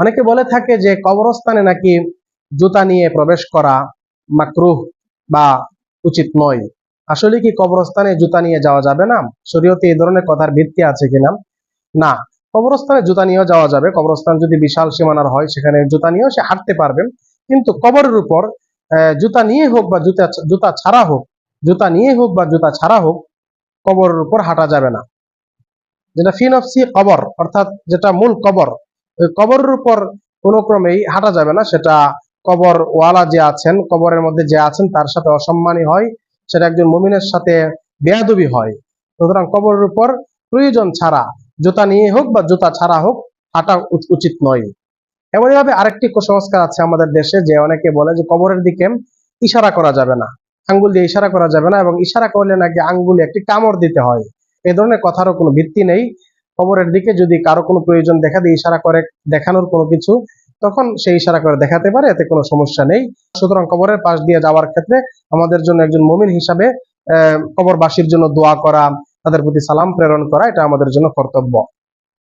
অনেকে বলে থাকে যে কবরস্থানে নাকি জুতা নিয়ে প্রবেশ করা মাকরুহ বা উচিত নয়। আসলে কি কবরস্থানে জুতা নিয়ে যাওয়া যাবে না? শরীয়তে এই ধরনের কথার ভিত্তি আছে কিনা? না। কবরস্থানে জুতা নিয়েও যাওয়া যাবে। কবরস্থান যদি বিশাল সীমানার হয়, সেখানে জুতা নিয়েও সে হাঁটতে পারবেন কিন্তু কবরের উপর জুতা নিয়ে হোক বা জুতা জুতা ছাড়া হোক, জুতা নিয়ে হোক বা জুতা ছাড়া হোক, কবরের উপর হাঁটা যাবে না। যেটা ফিন অফ সি কবর, অর্থাৎ যেটা মূল কবর কবরের উপর কোনো ক্রমেই হাঁটা যাবে না। সেটা কবর ওয়ালা যে আছেন, কবরের মধ্যে যে আছেন, তার সাথে অসম্মানী হয়। সেটা একজন মুমিনের সাথে বেয়াদবি হয়। সুতরাং কবরের উপর প্রয়োজন ছাড়া জুতা নিয়ে হোক বা জুতা ছাড়া হোক, হাঁটা উচিত নয়। এমনইভাবে আরেকটি কুসংস্কার আছে আমাদের দেশে, যে অনেকে বলে যে কবরের দিকে ইশারা করা যাবে না। আঙ্গুল দিয়ে ইশারা করা যাবে না এবং ইশারা করলে নাকি আঙ্গুলে একটি কামড় দিতে হয়। এই ধরনের কথারও কোনো ভিত্তি নেই। কবরের দিকে যদি কারও কোনো প্রয়োজন দেখা দিয়ে ইশারা করে দেখানোর কোনো কিছু তখন সেই ইশারা করে দেখাতে পারে এতে কোনো সমস্যা নেই। সুতরাং কবরের পাশ দিয়ে যাওয়ার ক্ষেত্রে আমাদের জন্য একজন মমিন হিসাবে আহ, কবরবাসীর জন্য দোয়া করা তাদের প্রতি সালাম প্রেরণ করা এটা আমাদের জন্য কর্তব্য।